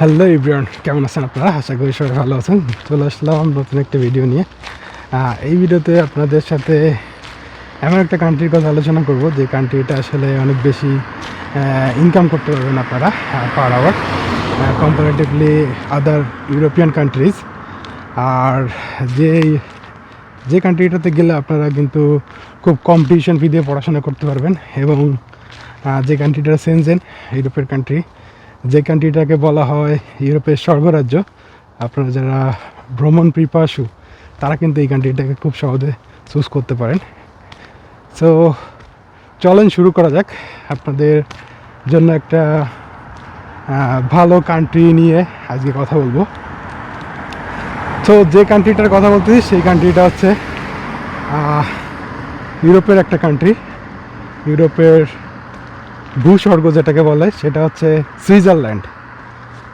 Hello ইব্রিয়ান কেমন আছেন আপনারা? আশা করি সবাই ভালো আছেন। চলে আসলাম নতুন একটা ভিডিও নিয়ে। এই ভিডিওতে আপনাদের সাথে এমন একটা কান্ট্রির কথা আলোচনা করব, যে কান্ট্রিটা আসলে অনেক বেশি ইনকাম করতে পারবেন আপনারা per hour comparatively other European countries আর যে যে কান্ট্রিটাতে গেলে আপনারা কিন্তু খুব কম টিউশন ফি দিয়ে পড়াশোনা করতে পারবেন, এবং যে কান্ট্রিটা সেনজেন ইউরোপের কান্ট্রি যে কান্ট্রিটাকে বলা হয় ইউরোপের স্বর্গরাজ্য, আপনারা যারা ভ্রমণ পিপাসু, তারা কিন্তু এই কান্ট্রিটাকে খুব সহজে চুজ করতে পারেন। সো চলেন শুরু করা যাক। আপনাদের জন্য একটা ভালো কান্ট্রি নিয়ে আজকে কথা বলব। তো যে কান্ট্রিটার কথা বলতেছি, সেই কান্ট্রিটা হচ্ছে ইউরোপের একটা কান্ট্রি ইউরোপের ভূস্বর্গ যেটাকে বলে, সেটা হচ্ছে সুইজারল্যান্ড।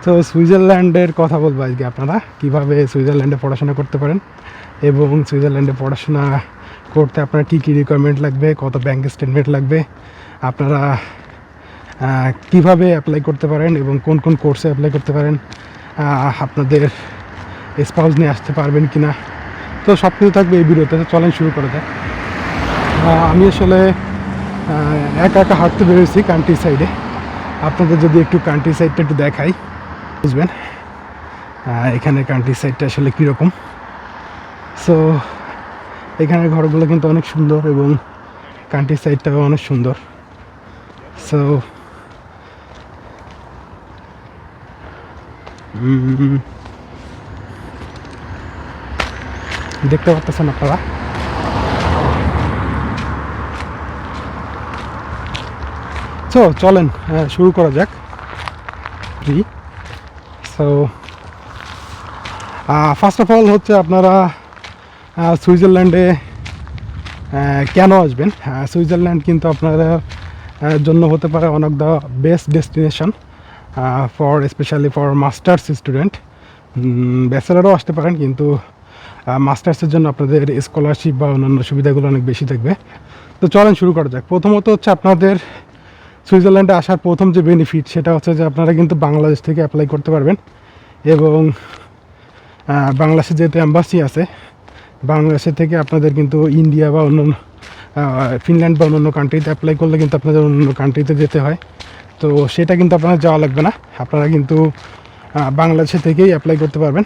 তো সুইজারল্যান্ডের কথা বলব আজকে আপনারা, কীভাবে সুইজারল্যান্ডে পড়াশোনা করতে পারেন এবং সুইজারল্যান্ডে পড়াশোনা করতে আপনার কী কী রিকোয়ারমেন্ট লাগবে, কত ব্যাঙ্ক স্টেটমেন্ট লাগবে, আপনারা কীভাবে অ্যাপ্লাই করতে পারেন এবং কোন কোন কোর্সে অ্যাপ্লাই করতে পারেন আপনাদের স্পাউস নিয়ে আসতে পারবেন কি না তো সব কিছু থাকবে এই ভিডিওতে চলেন শুরু করে দেয় আমি আসলে একা একা হাঁটতে বেরোয়েছি কান্ট্রি সাইডে আপনাদের যদি একটু কান্ট্রি সাইডটা একটু দেখাই, বুঝবেন এখানে কান্ট্রি সাইডটা আসলে কীরকম। সো এখানের ঘরগুলো কিন্তু অনেক সুন্দর এবং কান্ট্রি সাইডটাও অনেক সুন্দর। সো দেখতে পাচ্ছেন আপনারা? সো চলেন আহ, শুরু করা যাক। জি। সো ফার্স্ট অফ অল হচ্ছে আপনারা সুইজারল্যান্ডে কেন আসবেন? সুইজারল্যান্ড কিন্তু আপনারা জন্য হতে পারে one of the best destination for specially for masters student ব্যাচেলারও আসতে পারেন কিন্তু মাস্টার্সের জন্য আপনাদের স্কলারশিপ বা অন্যান্য সুবিধাগুলো অনেক বেশি থাকবে। তো চলেন শুরু করা যাক। প্রথমত হচ্ছে আপনাদের সুইজারল্যান্ডে আসার প্রথম যে বেনিফিট সেটা হচ্ছে যে আপনারা কিন্তু বাংলাদেশ থেকে অ্যাপ্লাই করতে পারবেন এবং বাংলাদেশে যেহেতু অ্যাম্বাসি আছে বাংলাদেশের থেকে আপনাদের কিন্তু ইন্ডিয়া বা অন্য ফিনল্যান্ড বা অন্য কান্ট্রিতে অ্যাপ্লাই করলে কিন্তু আপনাদের অন্য কান্ট্রিতে যেতে হয়। তো সেটা কিন্তু আপনার যাওয়া লাগবে না। আপনারা কিন্তু বাংলাদেশে থেকেই অ্যাপ্লাই করতে পারবেন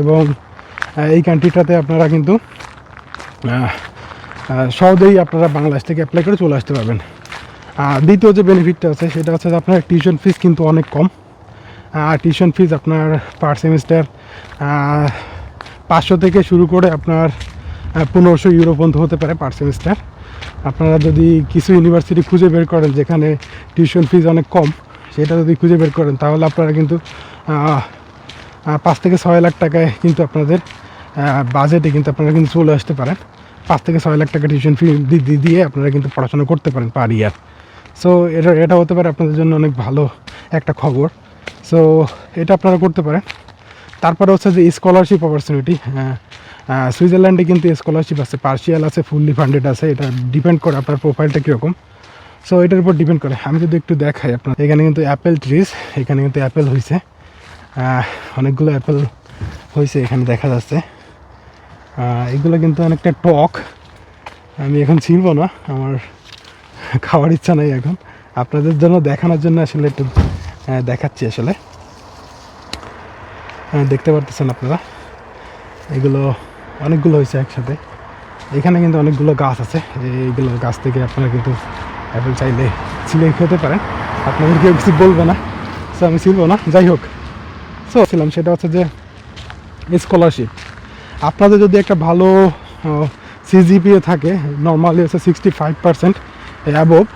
এবং এই কান্ট্রিটাতে আপনারা কিন্তু সহজেই আপনারা বাংলাদেশ থেকে অ্যাপ্লাই করে চলে আসতে পারবেন। দ্বিতীয় যে বেনিফিটটা আছে, সেটা হচ্ছে আপনার টিউশন ফিস কিন্তু অনেক কম। আর টিউশন ফিস আপনার পার সেমিস্টার পাঁচশো থেকে শুরু করে আপনার পনেরোশো ইউরো পর্যন্ত হতে পারে পার সেমিস্টার আপনারা যদি কিছু ইউনিভার্সিটি খুঁজে বের করেন যেখানে টিউশন ফিস অনেক কম, সেটা যদি খুঁজে বের করেন, তাহলে আপনারা কিন্তু পাঁচ থেকে ছয় লাখ টাকায় কিন্তু আপনাদের বাজেটে কিন্তু আপনারা কিন্তু চলে আসতে পারেন। পাঁচ থেকে ছয় লাখ টাকা টিউশন ফি দিয়ে আপনারা কিন্তু পড়াশোনা করতে পারেন পার ইয়ার সো এটা এটা হতে পারে আপনাদের জন্য অনেক ভালো একটা খবর। সো এটা আপনারা করতে পারেন। তারপরে হচ্ছে যে স্কলারশিপ অপরচুনিটি হ্যাঁ। সুইজারল্যান্ডে কিন্তু স্কলারশিপ আছে পার্সিয়াল আছে ফুললি ফান্ডেড আছে। এটা ডিপেন্ড করে আপনার প্রোফাইলটা কীরকম। সো এটার উপর ডিপেন্ড করে। আমি যদি একটু দেখাই আপনার, এখানে কিন্তু অ্যাপেল ট্রিজ এখানে কিন্তু অ্যাপেল হয়েছে অনেকগুলো অ্যাপেল হয়েছে এখানে দেখা যাচ্ছে। এগুলো কিন্তু অনেকটা টক। আমি এখন ছিলব না, আমার খাওয়ার ইচ্ছা নাই এখন। আপনাদের জন্য দেখানোর জন্য আসলে একটু দেখাচ্ছি আসলে। দেখতে পারতেছেন আপনারা? এগুলো অনেকগুলো হয়েছে একসাথে। এখানে কিন্তু অনেকগুলো গাছ আছে। এইগুলো গাছ থেকে আপনারা কিন্তু অ্যাপেল চাইলে ছিলে খেতে পারেন। আপনাদের কেউ কিছু বলবে না। সো আমি ছিলব না। যাই হোক। সো ছিলাম। সেটা হচ্ছে যে স্কলারশিপ আপনাদের যদি একটা ভালো সিজিপিএ থাকে নর্মালি হচ্ছে সিক্সটি ফাইভ পার্সেন্ট অ্যাবভ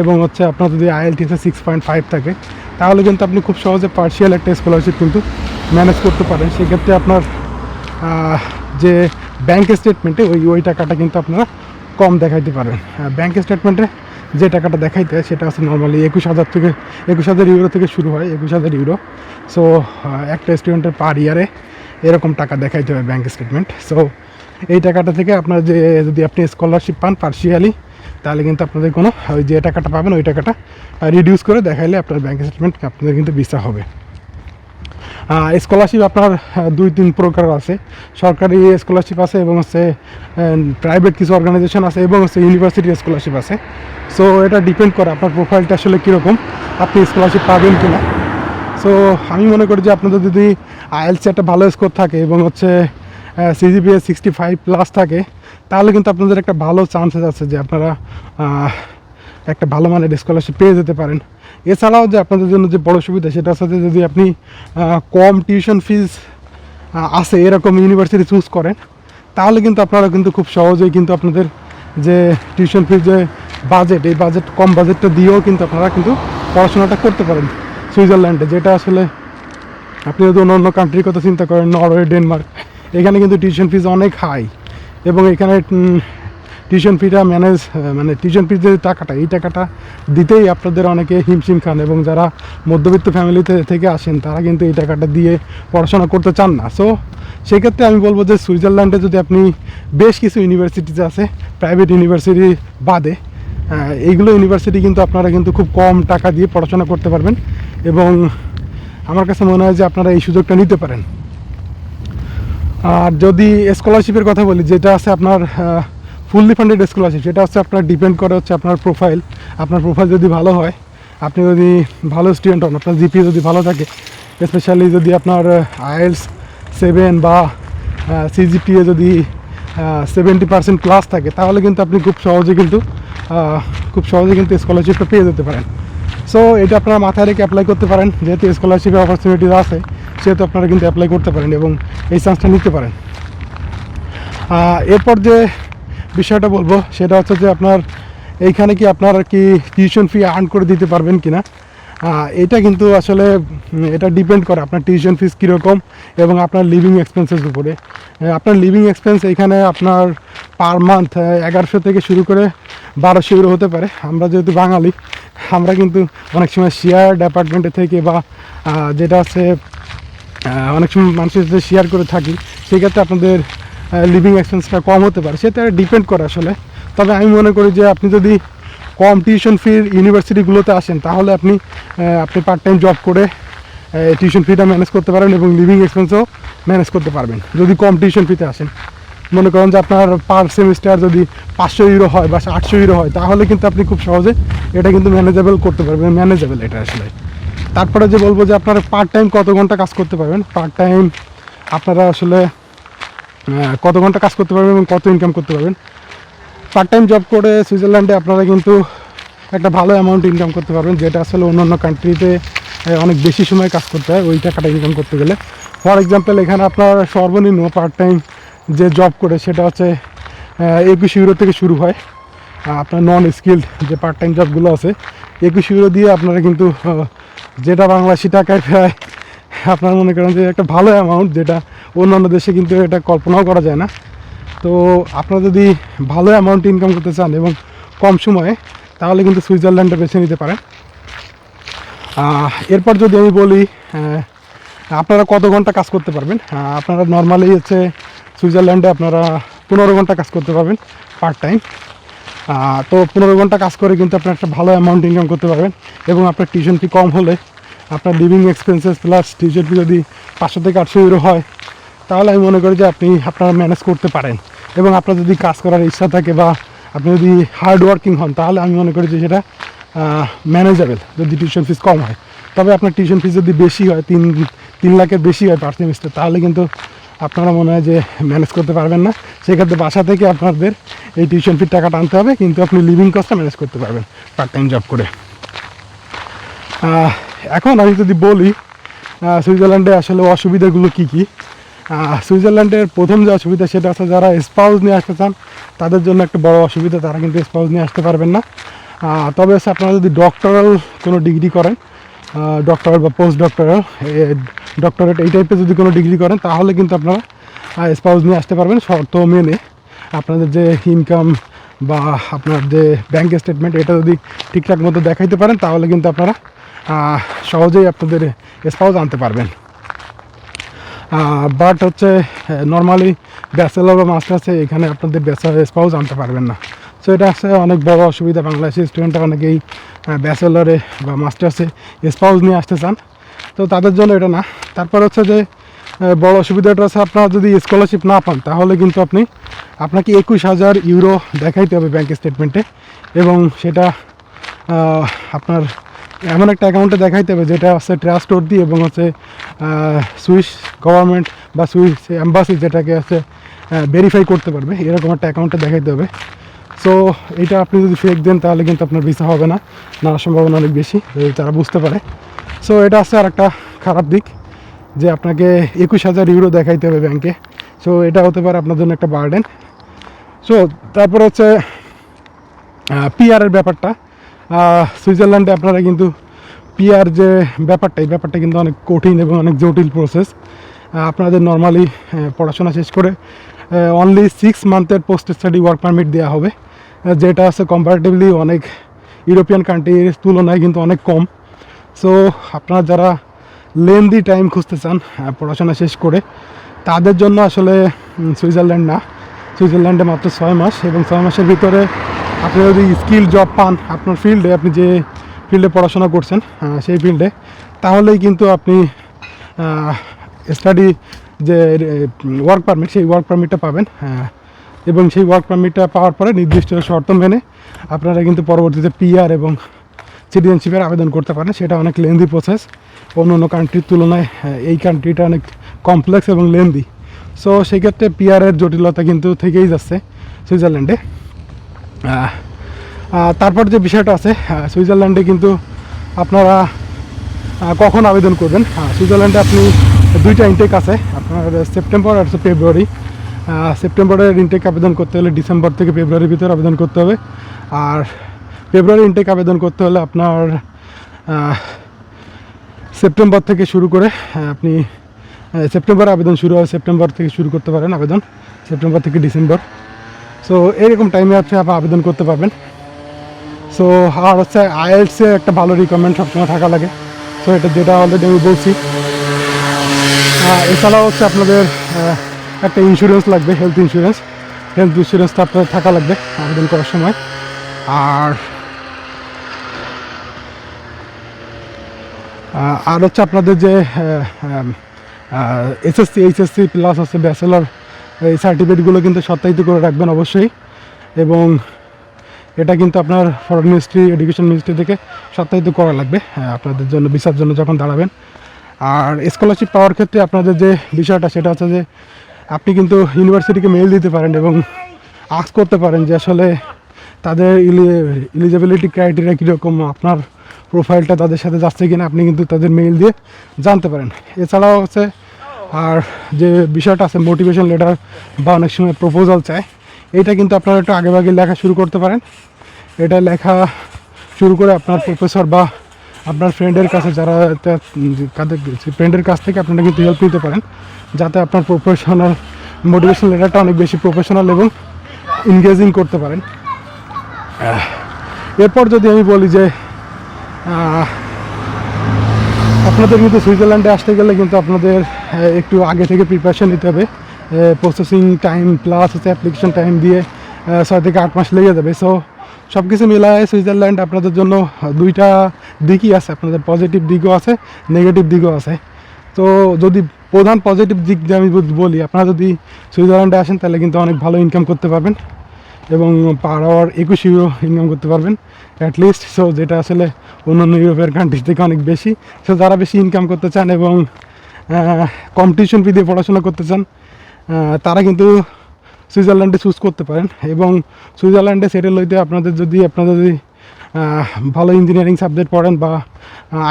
এবং হচ্ছে আপনার যদি আইএলটিসে সিক্স পয়েন্ট ফাইভ থাকে, তাহলে কিন্তু আপনি খুব সহজে পার্শিয়াল একটা স্কলারশিপ কিন্তু ম্যানেজ করতে পারেন। সেক্ষেত্রে আপনার যে ব্যাংক স্টেটমেন্টে ওই ওই টাকাটা কিন্তু আপনারা কম দেখাইতে পারেন ব্যাংক স্টেটমেন্টে যে টাকাটা দেখাইতে হয়, সেটা হচ্ছে নর্মালি একুশ হাজার থেকে, একুশ হাজার ইউরো থেকে শুরু হয়, একুশ হাজার ইউরো সো একটা স্টুডেন্টের পার ইয়ারে এরকম টাকা দেখাইতে হয় ব্যাংক স্টেটমেন্ট সো এই টাকাটা থেকে আপনার যে, যদি আপনি স্কলারশিপ পান পার্সিয়ালি তাহলে কিন্তু আপনাদের কোনো, ওই যে টাকাটা পাবেন, ওই টাকাটা রিডিউস করে দেখাইলে আপনার ব্যাঙ্ক স্টেটমেন্ট আপনাদের কিন্তু ভিসা হবে। স্কলারশিপ আপনার দুই তিন প্রকার আছে। সরকারি স্কলারশিপ আছে এবং হচ্ছে প্রাইভেট কিছু অর্গানাইজেশন আছে এবং হচ্ছে ইউনিভার্সিটি স্কলারশিপ আছে। সো এটা ডিপেন্ড করে আপনার প্রোফাইলটা আসলে কীরকম, আপনি স্কলারশিপ পাবেন কি না সো আমি মনে করি যে আপনাদের যদি আইএলসি একটা ভালো স্কোর থাকে এবং হচ্ছে সিজিপিএ সিক্সটি ফাইভ প্লাস থাকে তাহলে কিন্তু আপনাদের একটা ভালো চান্সেস আছে যে আপনারা একটা ভালো মানের স্কলারশিপ পেয়ে যেতে পারেন। এছাড়াও যে আপনাদের জন্য যে বড় সুবিধা, সেটা সাথে যদি আপনি কম টিউশন ফিজ আছে, এরকম ইউনিভার্সিটি চুজ করেন, তাহলে কিন্তু আপনারা কিন্তু খুব সহজেই কিন্তু আপনাদের যে টিউশন ফির যে বাজেট এই বাজেট কম বাজেটটা দিয়েও কিন্তু আপনারা কিন্তু পড়াশোনাটা করতে পারেন সুইজারল্যান্ডে, যেটা আসলে আপনি যদি অন্য অন্য কান্ট্রির কথা চিন্তা করেন, নরওয়ে, ডেনমার্ক, এখানে কিন্তু টিউশন ফিজ অনেক হাই এবং এখানে টিউশন ফিটা ম্যানেজ মানে টিউশন ফির যে টাকাটা, এই টাকাটা দিতেই আপনাদের অনেকে হিমশিম খান এবং যারা মধ্যবিত্ত ফ্যামিলিতে থেকে আসেন, তারা কিন্তু এই টাকাটা দিয়ে পড়াশোনা করতে চান না। সো সেক্ষেত্রে আমি বলব যে সুইজারল্যান্ডে যদি আপনি বেশ কিছু ইউনিভার্সিটিতে আছে প্রাইভেট ইউনিভার্সিটি বাদে এইগুলো ইউনিভার্সিটি কিন্তু আপনারা কিন্তু খুব কম টাকা দিয়ে পড়াশোনা করতে পারবেন এবং আমার কাছে মনে হয় যে আপনারা এই সুযোগটা নিতে পারেন। আর যদি স্কলারশিপের কথা বলি, যেটা আছে আপনার ফুললি ফান্ডেড স্কলারশিপ সেটা হচ্ছে আপনার ডিপেন্ড করে হচ্ছে আপনার প্রোফাইল আপনার প্রোফাইল যদি ভালো হয়, আপনি যদি ভালো স্টুডেন্ট হন, আপনার জিপি যদি ভালো থাকে স্পেশালি যদি আপনার আইএলস সেভেন বা সিজিপিএ যদি সেভেন্টি পার্সেন্ট প্লাস থাকে, তাহলে কিন্তু আপনি খুব সহজে কিন্তু খুব সহজে কিন্তু স্কলারশিপটা পেয়ে যেতে পারেন। সো এটা আপনারা মাথায় রেখে অ্যাপ্লাই করতে পারেন, যেহেতু স্কলারশিপের অপরচুনিটিস আছে। সেহেতু আপনারা কিন্তু অ্যাপ্লাই করতে পারেন এবং এই চান্সটা নিতে পারেন। এরপর যে বিষয়টা বলব সেটা হচ্ছে যে আপনার এইখানে কি আপনার কি টিউশন ফি আর্ন করে দিতে পারবেন কি না এটা কিন্তু আসলে এটা ডিপেন্ড করে আপনার টিউশন ফিস কীরকম এবং আপনার লিভিং এক্সপেন্সের উপরে। আপনার লিভিং এক্সপেন্স এখানে আপনার পার মান্থ এগারোশো থেকে শুরু করে বারোশো ইউরো হতে পারে। আমরা যেহেতু বাঙালি আমরা কিন্তু অনেক সময় শেয়ার ডিপার্টমেন্টে থেকে বা যেটা আহ, অনেক সময় মানুষের সাথে শেয়ার করে থাকি সেক্ষেত্রে আপনাদের লিভিং এক্সপেন্সটা কম হতে পারে, সেটা ডিপেন্ড করে আসলে। তবে আমি মনে করি যে আপনি যদি কম টিউশন ফির ইউনিভার্সিটিগুলোতে আসেন, তাহলে আপনি আপনি পার্ট টাইম জব করে টিউশন ফিটা ম্যানেজ করতে পারবেন এবং লিভিং এক্সপেন্সও ম্যানেজ করতে পারবেন, যদি কম টিউশন ফিতে আসেন। মনে করেন যে আপনার পার সেমিস্টার যদি পাঁচশো ইউরো হয় বা আটশো ইউরো হয়, তাহলে কিন্তু আপনি খুব সহজে এটা কিন্তু ম্যানেজেবল করতে পারবেন ম্যানেজেবল এটা আসলে। তারপরে যে বলব যে আপনারা পার্ট টাইম কত ঘণ্টা কাজ করতে পারবেন? পার্ট টাইম আপনারা আসলে কত ঘণ্টা কাজ করতে পারবেন এবং কত ইনকাম করতে পারবেন? পার্ট টাইম জব করে সুইজারল্যান্ডে আপনারা কিন্তু একটা ভালো অ্যামাউন্ট ইনকাম করতে পারবেন, যেটা আসলে অন্যান্য কান্ট্রিতে অনেক বেশি সময় কাজ করতে হয়, ওই টাকাটা ইনকাম করতে গেলে। ফর এক্সাম্পল এখানে আপনার সর্বনিম্ন পার্ট টাইম যে জব করে, সেটা হচ্ছে একুশ ইউরো থেকে শুরু হয়। আপনার নন স্কিল্ড যে পার্ট টাইম জবগুলো আছে, একুশ ইউরো দিয়ে আপনারা কিন্তু যেটা বাংলাদেশি টাকায় প্রায়, আপনার মনে করেন যে একটা ভালো অ্যামাউন্ট যেটা অন্যান্য দেশে কিন্তু এটা কল্পনাও করা যায় না। তো আপনারা যদি ভালো অ্যামাউন্ট ইনকাম করতে চান এবং কম সময়ে, তাহলে কিন্তু সুইজারল্যান্ডে বেছে নিতে পারেন। এরপর যদি আমি বলি আপনারা কত ঘণ্টা কাজ করতে পারবেন? আপনারা নর্মালি হচ্ছে সুইজারল্যান্ডে আপনারা পনেরো ঘণ্টা কাজ করতে পারবেন পার্ট টাইম তো পনেরো ঘণ্টা কাজ করে কিন্তু আপনার একটা ভালো অ্যামাউন্ট ইনকাম করতে পারবেন এবং আপনার টিউশন ফি কম হলে আপনার living expenses plus tuition fee যদি পাঁচশো থেকে আটশো ইউরো হয়, তাহলে আমি মনে করি যে আপনি আপনারা ম্যানেজ করতে পারেন। এবং আপনার যদি কাজ করার ইচ্ছা থাকে বা আপনি যদি হার্ড ওয়ার্কিং হন, তাহলে আমি মনে করি যে সেটা ম্যানেজেবল যদি টিউশন ফিস কম হয়। তবে আপনার টিউশন ফিস যদি বেশি হয়, তিন তিন লাখের বেশি হয় পার সেমিস্টার তাহলে কিন্তু আপনারা মনে হয় যে ম্যানেজ করতে পারবেন না। সেক্ষেত্রে বাসা থেকে আপনাদের এই টিউশন ফির টাকাটা আনতে হবে, কিন্তু আপনি লিভিং কস্টটা ম্যানেজ করতে পারবেন পার্ট টাইম জব করে এখন আমি যদি বলি সুইজারল্যান্ডে আসলে অসুবিধাগুলো কী কী? সুইজারল্যান্ডের প্রথম যে অসুবিধা সেটা হচ্ছে যারা স্পাউস নিয়ে আসতে চান, তাদের জন্য একটা বড় অসুবিধা, তারা কিন্তু স্পাউস নিয়ে আসতে পারবেন না। তবে আপনারা যদি ডক্টরাল কোনো ডিগ্রি করেন ডক্টরাল বা পোস্ট ডক্টরাল ডক্টরেট এই টাইপের যদি কোনো ডিগ্রি করেন, তাহলে কিন্তু আপনারা স্পাউস নিয়ে আসতে পারবেন, শর্ত মেনে। আপনাদের যে ইনকাম বা আপনার যে ব্যাংক স্টেটমেন্ট এটা যদি ঠিকঠাক মতো দেখাইতে পারেন, তাহলে কিন্তু আপনারা সহজেই আপনাদের স্পাউস আনতে পারবেন। বাট হচ্ছে নর্মালি ব্যাচেলর বা মাস্টার্সে এখানে আপনাদের ব্যাচেলার স্পাউস আনতে পারবেন না। সো এটা আছে অনেক বড় অসুবিধা বাংলাদেশের স্টুডেন্টরা অনেকেই ব্যাচেলরে বা মাস্টার্সে স্পাউস নিয়ে আসতে চান। তো তাদের জন্য এটা না। তারপর হচ্ছে যে বড় অসুবিধাটা আছে আপনারা যদি স্কলারশিপ না পান, তাহলে কিন্তু আপনি, আপনাকে একুশ হাজার ইউরো দেখাইতে হবে ব্যাংক স্টেটমেন্টে এবং সেটা আপনার এমন একটা অ্যাকাউন্টে দেখাইতে হবে, যেটা হচ্ছে ট্রাস্ট দিয়ে এবং হচ্ছে সুইস গভর্নমেন্ট বা সুইস অ্যাম্বাসি যেটাকে হচ্ছে ভেরিফাই করতে পারবে। এরকম একটা অ্যাকাউন্টে দেখাইতে হবে। সো এটা আপনি যদি ফেক দেন, তাহলে কিন্তু আপনার ভিসা হবে না। নানার সম্ভাবনা অনেক বেশি তারা বুঝতে পারে। সো এটা হচ্ছে আর একটা খারাপ দিক, যে আপনাকে একুশ হাজার ইউরো দেখাইতে হবে ব্যাংকে সো এটা হতে পারে আপনার জন্য একটা বার্ডেন সো তারপর হচ্ছে পিআরের ব্যাপারটা। সুইজারল্যান্ডে আপনারা কিন্তু পিআর যে ব্যাপারটা, এই ব্যাপারটা কিন্তু অনেক কঠিন এবং অনেক জটিল প্রসেস আপনাদের নর্মালি পড়াশোনা শেষ করে অনলি সিক্স মান্থের পোস্ট স্টাডি ওয়ার্ক পারমিট দেওয়া হবে। যেটা আছে কম্পারেটিভলি অনেক ইউরোপিয়ান কান্ট্রির তুলনায় কিন্তু অনেক কম। সো আপনারা যারা লেন্দি টাইম খুঁজতে চান পড়াশোনা শেষ করে, তাদের জন্য আসলে সুইজারল্যান্ড না। সুইজারল্যান্ডে মাত্র ছয় মাস এবং ছয় মাসের ভিতরে আপনি যদি স্কিল জব পান, আপনার ফিল্ডে আপনি যে ফিল্ডে পড়াশোনা করছেন সেই ফিল্ডে তাহলেই কিন্তু আপনি স্টাডি যে ওয়ার্ক পারমিট সেই ওয়ার্ক পারমিটটা পাবেন। এবং সেই ওয়ার্ক পারমিটটা পাওয়ার পরে নির্দিষ্ট শর্ত মেনে আপনারা কিন্তু পরবর্তীতে পিআর এবং সিটিজেনশিপের আবেদন করতে পারেন। সেটা অনেক লেন্দি প্রসেস অন্য অন্য কান্ট্রির তুলনায় এই কান্ট্রিটা অনেক কমপ্লেক্স এবং লেন্দি সো সেক্ষেত্রে পিআরের জটিলতা কিন্তু থেকেই যাচ্ছে সুইজারল্যান্ডে। তারপর যে বিষয়টা আছে সুইজারল্যান্ডে কিন্তু আপনারা কখন আবেদন করবেন? সুইজারল্যান্ডে আপনি দুইটা ইনটেক আছে। আপনার সেপ্টেম্বর আর ফেব্রুয়ারি সেপ্টেম্বরের ইনটেক আবেদন করতে হলে ডিসেম্বর থেকে ফেব্রুয়ারির ভিতরে আবেদন করতে হবে। আর ফেব্রুয়ারি ইনটেক আবেদন করতে হলে আপনার সেপ্টেম্বর থেকে শুরু করে আপনি সেপ্টেম্বর আবেদন শুরু হয় সেপ্টেম্বর থেকে শুরু করতে পারেন আবেদন, সেপ্টেম্বর থেকে ডিসেম্বর। সো এরকম টাইমে আপনি আপনি আবেদন করতে পারবেন। সো আর হচ্ছে আইএলসে একটা ভালো রিকমেন্ড সবসময় থাকা লাগে। সো এটা যেটা অলরেডি আমি বলছি। এছাড়াও হচ্ছে আপনাদের একটা ইন্স্যুরেন্স লাগবে হেলথ ইন্স্যুরেন্স হেলথ ইন্স্যুরেন্সটা আপনাদের থাকা লাগবে আবেদন করার সময়। আর আর হচ্ছে আপনাদের যে এসএসসি এইচএসসি প্লাস আছে ব্যাচেলর এই সার্টিফিকেটগুলো কিন্তু সত্যায়িত করে রাখবেন অবশ্যই। এবং এটা কিন্তু আপনার ফরেন মিনিস্ট্রি এডুকেশন মিনিস্ট্রি থেকে সত্যায়িত করা লাগবে আপনাদের জন্য ভিসার জন্য যখন দাঁড়াবেন। আর স্কলারশিপ পাওয়ার ক্ষেত্রে আপনাদের যে বিষয়টা, সেটা হচ্ছে যে আপনি কিন্তু ইউনিভার্সিটিকে মেল দিতে পারেন এবং আস করতে পারেন যে আসলে তাদের ইলিজিবিলিটি ক্রাইটেরিয়া কীরকম, আপনার প্রোফাইলটা তাদের সাথে যাচ্ছে কিনা, আপনি কিন্তু তাদের মেইল দিয়ে জানতে পারেন। এছাড়াও হচ্ছে, আর যে বিষয়টা আছে মোটিভেশন লেটার বা অনেক সময় প্রপোজাল চায় এটা কিন্তু আপনারা একটু আগে আগে লেখা শুরু করতে পারেন। এটা লেখা শুরু করে আপনার প্রফেসর বা আপনার ফ্রেন্ডের কাছে যারা ফ্রেন্ডের কাছ থেকে আপনারা কিন্তু হেল্প নিতে পারেন, যাতে আপনার প্রফেশনাল মোটিভেশন লেটারটা অনেক বেশি প্রফেশনাল এবং এনগেজিং করতে পারেন। এরপর যদি আমি বলি যে আপনাদের কিন্তু সুইজারল্যান্ডে আসতে গেলে কিন্তু আপনাদের একটু আগে থেকে প্রিপারেশন নিতে হবে। প্রসেসিং টাইম প্লাস হচ্ছে অ্যাপ্লিকেশন টাইম দিয়ে ছয় থেকে আট মাস লেগে যাবে। সো সব কিছু মিলায় সুইজারল্যান্ড আপনাদের জন্য দুইটা দিকই আছে। আপনাদের পজিটিভ দিকও আছে, নেগেটিভ দিকও আছে। তো যদি প্রধান পজিটিভ দিক দিয়ে আমি বলি, আপনারা যদি সুইজারল্যান্ডে আসেন, তাহলে কিন্তু অনেক ভালো ইনকাম করতে পারবেন এবং পার আওয়ার একুশ ইউরো ইনকাম করতে পারবেন। অ্যাটলিস্ট সো যেটা আসলে অন্যান্য ইউরোপের কান্ট্রি থেকে অনেক বেশি। সো যারা বেশি ইনকাম করতে চান এবং কম্পিটিশন ফি দিয়ে পড়াশোনা করতে চান তারা কিন্তু সুইজারল্যান্ডে চুজ করতে পারেন এবং সুইজারল্যান্ডে সেটেল হইতে আপনাদের যদি, আপনারা যদি ভালো ইঞ্জিনিয়ারিং সাবজেক্ট পড়েন বা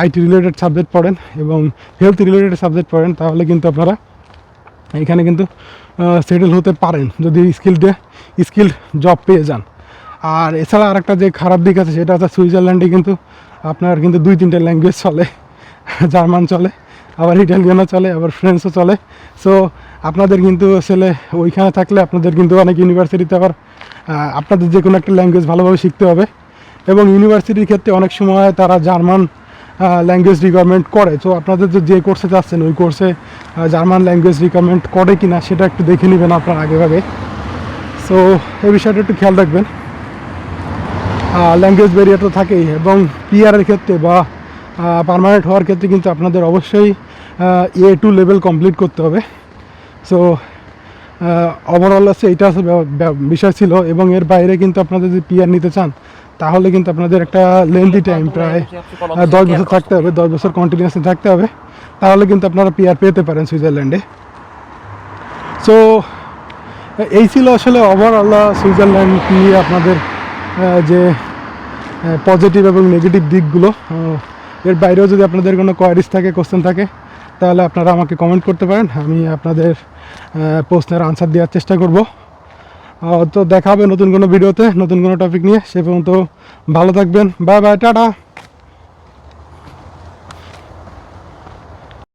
আইটি রিলেটেড সাবজেক্ট পড়েন এবং হেলথ রিলেটেড সাবজেক্ট পড়েন, তাহলে কিন্তু আপনারা এখানে কিন্তু সেটেল হতে পারেন যদি স্কিল স্কিল জব পেয়ে যান। আর এছাড়া আরেকটা যে খারাপ দিক আছে, সেটা হচ্ছে সুইজারল্যান্ডে কিন্তু আপনার কিন্তু দুই তিনটে ল্যাঙ্গুয়েজ চলে, জার্মান চলে, আবার ইটালিয়ানও চলে, আবার ফ্রেঞ্চও চলে। সো আপনাদের কিন্তু আসলে ওইখানে থাকলে আপনাদের কিন্তু অনেক ইউনিভার্সিটিতে আবার আপনাদের যে কোনো একটা ল্যাঙ্গুয়েজ ভালোভাবে শিখতে হবে। এবং ইউনিভার্সিটির ক্ষেত্রে অনেক সময় তারা জার্মান ল্যাঙ্গুয়েজ রিকোয়ারমেন্ট করে। তো আপনাদের যে কোর্সে যাচ্ছেন, ওই কোর্সে জার্মান ল্যাঙ্গুয়েজ রিকোয়ারমেন্ট করে কি না সেটা একটু দেখে নেবেন আপনার আগেভাগে। সো এই বিষয়টা একটু খেয়াল রাখবেন। ল্যাঙ্গুয়েজ ব্যারিয়ার তো থাকেই এবং পিআরের ক্ষেত্রে বা পারমানেন্ট হওয়ার ক্ষেত্রে কিন্তু আপনাদের অবশ্যই এ টু লেভেল কমপ্লিট করতে হবে। সো ওভারঅল আছে ব্যাপ- বিষয় ছিল এবং এর বাইরে কিন্তু আপনাদের যদি পিআর নিতে চান তাহলে কিন্তু আপনাদের একটা লেন্দি টাইম প্রায় দশ বছর থাকতে হবে দশ বছর কন্টিনিউসলি থাকতে হবে। তাহলে কিন্তু আপনারা পিআর পেতে পারেন সুইজারল্যান্ডে। সো এই ছিল আসলে ওভারঅল সুইজারল্যান্ড নিয়ে আপনাদের যে পজিটিভ এবং নেগেটিভ দিকগুলো। এর বাইরেও যদি আপনাদের কোনো কোয়ারিজ থাকে কোশ্চেন থাকে তাহলে আপনারা আমাকে কমেন্ট করতে পারেন। আমি আপনাদের প্রশ্নের আনসার দেওয়ার চেষ্টা করব। তো দেখা হবে নতুন কোনো ভিডিওতে নতুন কোনো টপিক নিয়ে। সে পর্যন্ত ভালো থাকবেন। Bye bye tata.